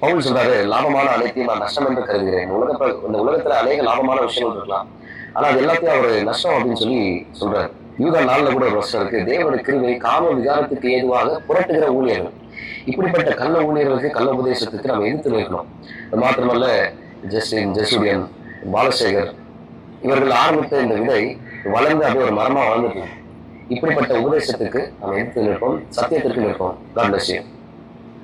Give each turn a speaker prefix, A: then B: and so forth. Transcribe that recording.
A: பவுல் சொல்றாரு லாபமான அனைத்தையும் நான் நஷ்டம் என்று கருதுகிறேன். உலகத்துல இந்த உலகத்துல அநேக லாபமான விஷயங்கள் இருக்கலாம். ஆனா அது எல்லாத்தையும் அவர் நஷ்டம் அப்படின்னு சொல்லி சொல்றாரு. யூதா நாளில் கூட ஒரு இருக்கு தேவனுடைய கிருவை காம விகாரத்துக்கு ஏதுவாக புரட்டுகிற ஊழியர்கள். இப்படிப்பட்ட கள்ள ஊழியர்களுக்கு கள்ள உபதேசத்துக்கு நம்ம எதிர்த்து நிற்கணும். அது மாத்திரமல்ல ஜஸ்டின் ஜெசுடியன் பாலசேகர் இவர்கள் ஆரம்பித்த இந்த விதை வளர்ந்து அப்படியே ஒரு மரமா வளர்ந்துட்டு இப்படிப்பட்ட உபதேசத்துக்கு நம்ம எதிர்த்து நிற்போம் சத்தியத்திற்கு நிற்போம். God bless.